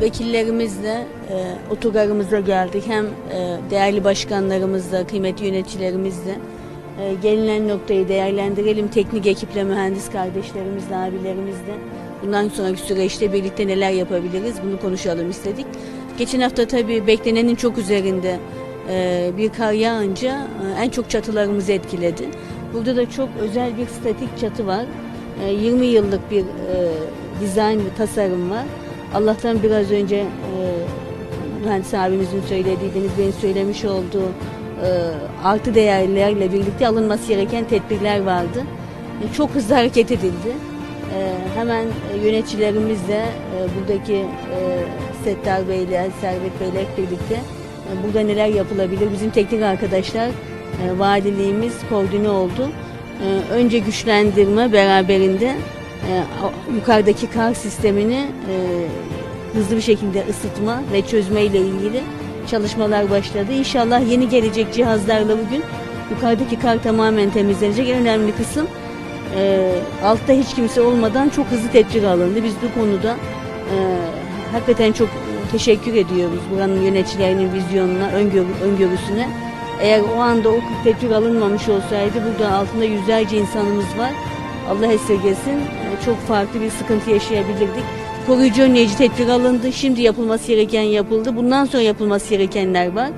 vekillerimizle e, otogarımıza geldik. Hem e, değerli başkanlarımızla, kıymetli yöneticilerimizle e, gelinen noktayı değerlendirelim. Teknik ekiple, mühendis kardeşlerimizle, abilerimizle. Bundan sonraki süreçte birlikte neler yapabiliriz bunu konuşalım istedik. Geçen hafta tabii beklenenin çok üzerinde e, bir kar yağınca e, en çok çatılarımızı etkiledi. Burada da çok özel bir statik çatı var. E, 20 yıllık bir e, dizayn tasarım var. Allah'tan biraz önce e, mühendis abimizin söylediği, Deniz Bey'in söylemiş olduğu e, artı değerlerle birlikte alınması gereken tedbirler vardı. E, çok hızlı hareket edildi. E, hemen e, yöneticilerimizle e, buradaki e, Settar Bey'le, Servet Bey'le birlikte e, burada neler yapılabilir? Bizim teknik arkadaşlar, e, valiliğimiz koordine oldu. E, önce güçlendirme beraberinde e, yukarıdaki kar sistemini e, hızlı bir şekilde ısıtma ve çözme ile ilgili çalışmalar başladı. İnşallah yeni gelecek cihazlarla bugün yukarıdaki kar tamamen temizlenecek. En önemli kısım e, altta hiç kimse olmadan çok hızlı tedbir alındı. Biz bu konuda e, hakikaten çok teşekkür ediyoruz buranın yöneticilerinin vizyonuna, öngörü, öngörüsüne. Eğer o anda o tedbir alınmamış olsaydı burada altında yüzlerce insanımız var. Allah esirgesin e, çok farklı bir sıkıntı yaşayabilirdik. Koruyucu önleyici tedbir alındı. Şimdi yapılması gereken yapıldı. Bundan sonra yapılması gerekenler var.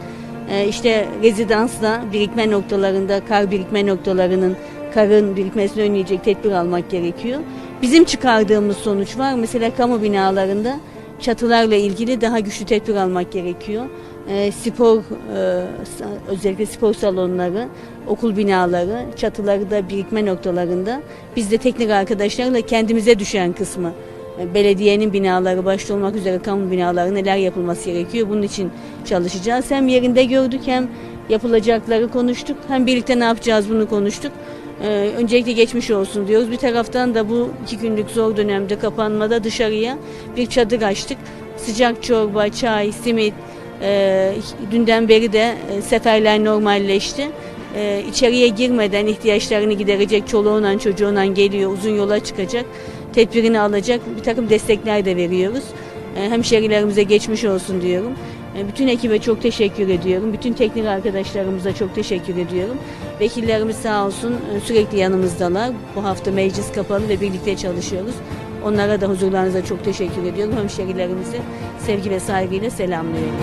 E, işte rezidansla birikme noktalarında, kar birikme noktalarının karın birikmesini önleyecek tedbir almak gerekiyor. Bizim çıkardığımız sonuç var. Mesela kamu binalarında çatılarla ilgili daha güçlü tedbir almak gerekiyor. E, spor, e, özellikle spor salonları, okul binaları, çatıları da birikme noktalarında biz de teknik arkadaşlarla kendimize düşen kısmı e, belediyenin binaları başta olmak üzere kamu binaları neler yapılması gerekiyor bunun için çalışacağız. Hem yerinde gördük hem yapılacakları konuştuk hem birlikte ne yapacağız bunu konuştuk. Ee, öncelikle geçmiş olsun diyoruz. Bir taraftan da bu iki günlük zor dönemde kapanmada dışarıya bir çadır açtık. Sıcak çorba, çay, simit, e, dünden beri de e, seferler normalleşti. E, içeriye girmeden ihtiyaçlarını giderecek çoluğunla çocuğunla geliyor, uzun yola çıkacak, tedbirini alacak bir takım destekler de veriyoruz. E, hemşerilerimize geçmiş olsun diyorum. E, Bütün ekibe çok teşekkür ediyorum. Bütün teknik arkadaşlarımıza çok teşekkür ediyorum. Vekillerimiz sağ olsun e, sürekli yanımızdalar. Bu hafta meclis kapalı ve birlikte çalışıyoruz. Onlara da huzurlarınıza çok teşekkür ediyorum. Hemşerilerimizi sevgi ve saygıyla selamlıyorum.